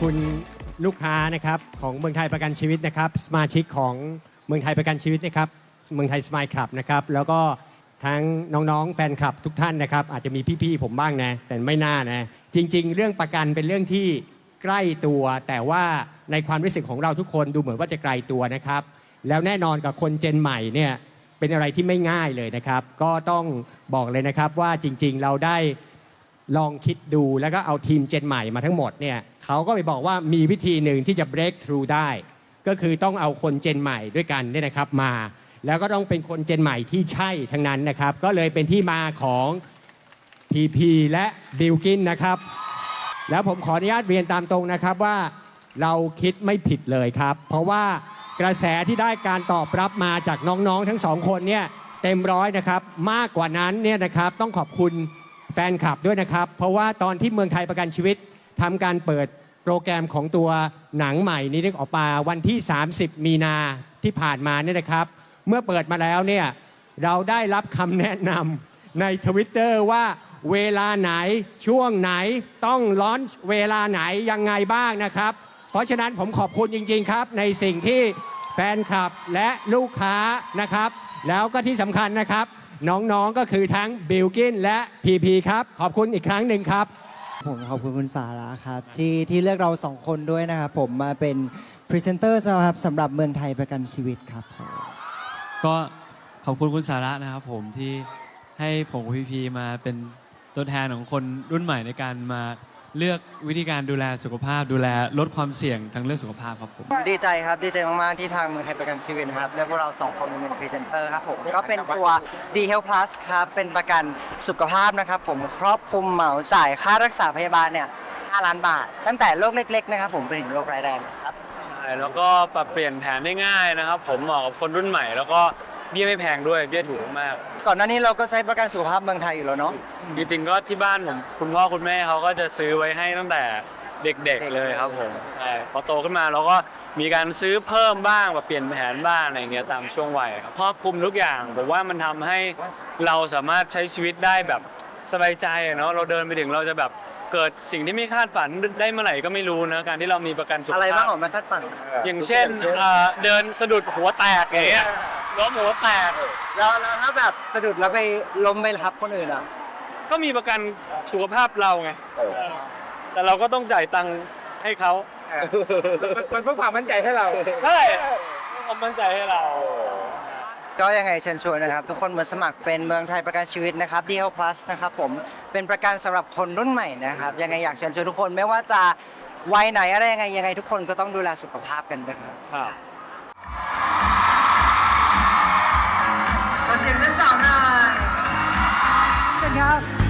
คุณลูกค้านะครับของเมืองไทยประกันชีวิตนะครับ สมาชิกของเมืองไทยประกันชีวิตนะครับ เมืองไทยสมายคลับนะครับ แล้วก็ทั้งน้องๆแฟนคลับทุกท่านนะครับ อาจจะมีพี่ๆผมบ้างนะ แต่ไม่น่านะ จริง ๆ เรื่องประกันเป็นเรื่องที่ใกล้ตัว แต่ว่าในความรู้สึกของเราทุกคนดูเหมือนว่าจะไกลตัวนะครับ แล้วแน่นอนกับคนเจนใหม่เนี่ยเป็นอะไรที่ไม่ง่ายเลยนะครับ ก็ต้องบอกเลยนะครับว่าจริง ๆ เราได้ ลองคิดดูแล้วก็เอาทีมเจนใหม่มาทั้งหมดเนี่ยเขาก็ไปบอกว่ามีวิธีหนึ่งที่จะ break through ได้ ก็คือต้องเอาคนเจนใหม่ด้วยกันเนี่ยนะครับมา แล้วก็ต้องเป็นคนเจนใหม่ที่ใช่ทั้งนั้นนะครับ ก็เลยเป็นที่มาของ PP และบิลกินนะครับ แล้วผมขออนุญาตเรียนตามตรงนะครับว่าเราคิดไม่ผิดเลยครับ เพราะว่ากระแสที่ได้การตอบรับมาจากน้องๆทั้งสองคนเนี่ยเต็มร้อยนะครับ มากกว่านั้นเนี่ยนะครับต้องขอบคุณ แฟนคลับด้วยนะครับ เพราะว่าตอนที่เมืองไทยประกันชีวิตทำการเปิดโปรแกรมของตัวหนังใหม่นี้นึกออกมาวันที่ 30 มีนาที่ผ่านมาเนี่ยนะครับ เมื่อเปิดมาแล้วเนี่ยเราได้รับคำแนะนำในทวิตเตอร์ว่าเวลาไหนช่วงไหนต้องลอนช์เวลาไหนยังไงบ้างนะครับ เพราะฉะนั้นผมขอบคุณจริง ๆ ครับ ในสิ่งที่ แฟนคลับและลูกค้านะครับ แล้วก็ที่สำคัญนะครับ น้องๆก็คือทั้งบิลกินและพีพีครับ ขอบคุณอีกครั้งหนึ่งครับ ผมขอบคุณคุณสาระครับที่ที่เลือกเราสองคนด้วยนะครับผมมาเป็นพรีเซนเตอร์ครับสำหรับเมืองไทยประกันชีวิตครับผมก็ขอบคุณคุณสาระนะครับผมที่ให้ผมกับพีพีมาเป็นตัวแทนของคนรุ่นใหม่ในการมา เลือกวิธีการดูแลสุขภาพ ดูแลลดความเสี่ยงทางเรื่องสุขภาพครับผม ดีใจครับ ดีใจมาก ๆ ที่ทางเมืองไทยประกันชีวิตนะครับเลือกพวกเราสองคนมาเป็นพรีเซนเตอร์ครับผมก็เป็นตัว D Health Plus ครับ เป็นประกันสุขภาพนะครับผมครอบคลุมเหมาจ่ายค่ารักษาพยาบาลเนี่ย 5 ล้านบาท ตั้งแต่โรคเล็ก ๆ นะครับผมไปถึงโรคร้ายแรงครับ ใช่แล้วก็ปรับเปลี่ยนแผนได้ง่ายนะครับ ผมเหมาะกับคนรุ่นใหม่ แล้วก็ เบี้ยไม่แพงด้วยเบี้ยถูกมากก่อนหน้านี้เราก็ใช้ประกันสุขภาพเมืองไทยอยู่แล้วเนาะ จริงๆก็ที่บ้านผมคุณพ่อคุณแม่เขาก็จะซื้อไว้ให้ตั้งแต่เด็กๆเลยครับผมใช่พอโตขึ้นมาเราก็มีการซื้อเพิ่มบ้างแบบเปลี่ยนแผนบ้างอะไรอย่างเงี้ยตามช่วงวัยครับครอบคลุมทุกอย่างผมว่ามันทำให้เราสามารถใช้ชีวิตได้แบบสบายใจอะเนาะเราเดินไปถึงเราจะแบบเกิดสิ่งที่ไม่คาดฝันได้เมื่อไหร่ก็ไม่รู้นะการที่เรามีประกันสุขภาพอะไรบ้างของแม่คัดปั่นอย่างเช่นเอ่อเดินสะดุดหัวแตกอย่างเงี้ย ล้มหัวแตก แล้วแล้วถ้าแบบสะดุดแล้วไปล้มไปทับคนอื่นอะ ก็มีประกันสุขภาพเราไง แต่เราก็ต้องจ่ายตังค์ให้เขามันเพื่อความมั่นใจให้เรา ใช่เพื่อความมั่นใจให้เรา ก็ยังไงเชิญชวนนะครับ ทุกคนมาสมัครเป็นเมืองไทยประกันชีวิตนะครับ d l Plus นะครับผมเป็นประกันสำหรับคนรุ่นใหม่นะครับ ยังไงอยากเชิญชวนทุกคนไม่ว่าจะวัยไหนอะไรยังไงยังไงทุกคนก็ต้องดูแลสุขภาพกันนะครับ ค